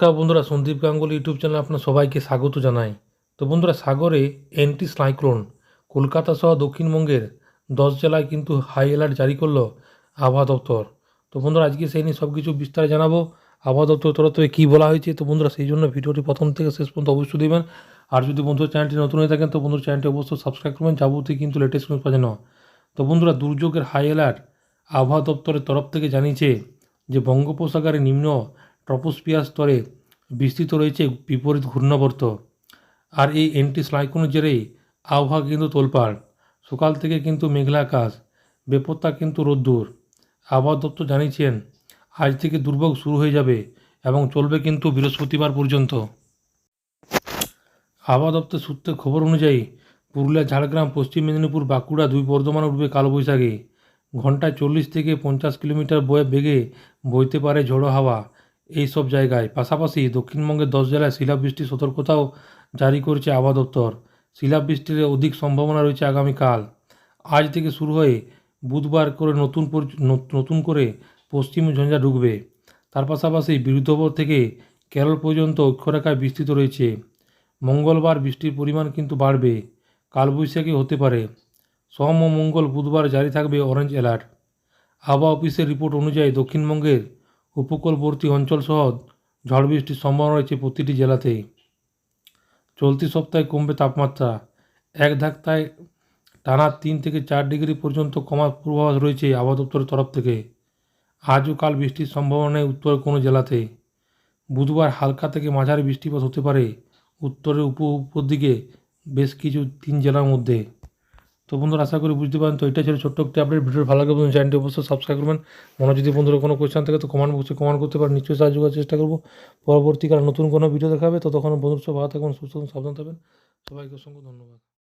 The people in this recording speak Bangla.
নমস্কার বন্ধুরা, সন্দীপ গাঙ্গুলি ইউটিউব চ্যানেলে আপনার সবাইকে স্বাগত জানাই। তো বন্ধুরা, সাগরে অ্যান্টি সাইক্লোন কলকাতা সহ দক্ষিণবঙ্গের দশ জেলায় কিন্তু হাই অ্যালার্ট জারি করল আবহাওয়া দপ্তর। তো বন্ধুরা, আজকে সেই নিয়ে সব কিছু বিস্তারে জানাব, আবহাওয়া দপ্তর তরফ থেকে কী বলা হয়েছে, তো বন্ধুরা, সেই জন্য ভিডিওটি প্রথম থেকে শেষ পর্যন্ত অবশ্যই দেবেন আর যদি বন্ধুর চ্যানেলটি নতুন হয়ে থাকেন, তো বন্ধুর চ্যানেলটি অবশ্যই সাবস্ক্রাইব করবেন, যাবতীয় কিন্তু লেটেস্ট নিউজ পাওয়া না তো বন্ধুরা, দুর্যোগের হাই অ্যালার্ট আবহাওয়া দপ্তরের তরফ থেকে জানিয়েছে যে বঙ্গোপসাগরে নিম্ন ট্রপোস্পিয়ার স্তরে বিস্তৃত রয়েছে বিপরীত ঘূর্ণাবর্ত। আর এই অ্যান্টি সাইক্লোনের জেরেই আবহাওয়া কিন্তু তোলপাড়। সকাল থেকে কিন্তু মেঘলা আকাশ, বেপত্তা কিন্তু রোদ্দুর। আবহাওয়া দপ্তর জানিয়েছেন, আজ থেকে দুর্ভোগ শুরু হয়ে যাবে এবং চলবে কিন্তু বৃহস্পতিবার পর্যন্ত। আবহাওয়া দপ্তর সূত্রে খবর অনুযায়ী, পুরুলিয়া, ঝাড়গ্রাম, পশ্চিম মেদিনীপুর, বাঁকুড়া দুই বর্ধমান উঠবে কালবৈশাখী। ঘন্টায় চল্লিশ থেকে পঞ্চাশ কিলোমিটার বয়ে বেগে বইতে পারে ঝোড়ো হাওয়া। এই সব জায়গায়। পাশাপাশি দক্ষিণবঙ্গের দশ জেলায় শিলাবৃষ্টির সতর্কতাও জারি করেছে আবহাওয়া দপ্তর। শিলাবৃষ্টির অধিক সম্ভাবনা রয়েছে আগামীকাল। আজ থেকে শুরু হয়ে বুধবার করে নতুন নতুন করে পশ্চিম ঝঞ্ঝা ঢুকবে। তার পাশাপাশি বিরুদ্ধবর থেকে কেরল পর্যন্ত অক্ষরেখায় বিস্তৃত রয়েছে। মঙ্গলবার বৃষ্টির পরিমাণ কিন্তু বাড়বে। কালবৈশাখী হতে পারে। সোম ও মঙ্গল বুধবার জারি থাকবে অরেঞ্জ অ্যালার্ট আবহাওয়া অফিসের রিপোর্ট অনুযায়ী দক্ষিণবঙ্গের উপকূলবর্তী অঞ্চলসহ ঝড় বৃষ্টির সম্ভাবনা রয়েছে প্রতিটি জেলাতেই চলতি সপ্তাহে কমবে তাপমাত্রা। এক ধাক্কায় টানা তিন থেকে চার ডিগ্রি পর্যন্ত কমার পূর্বাভাস রয়েছে আবহাওয়া দপ্তরের তরফ থেকে। আজ ও কাল বৃষ্টির সম্ভাবনা নেই উত্তরের কোনো জেলাতে। বুধবার হালকা থেকে মাঝারি বৃষ্টিপাত হতে পারে। উত্তরের উপ উপর দিকে বেশ কিছু তিন জেলার মধ্যে। তো বন্ধুরা, আশা করি বুঝতে পারেন তো এটা ছিল ছোট্ট একটি আপডেট ভিডিও ভালো লাগে বন্ধু চ্যানেলটি অবশ্যই সাবস্ক্রাইব করবেন। মনে যদি বন্ধুরা কোনো কোয়েশ্চেন থাকে, তো কমেন্ট বক্সে কমেন্ট করতে পারেন। নিশ্চয়ই সাহায্য করার চেষ্টা করব। পরবর্তীকালে নতুন কোনো ভিডিও দেখাবে তো তখন বন্ধুর সব ভালো থাকবেন, সুস্থ সাবধান থাকবেন। সবাইকে অসংখ্য ধন্যবাদ।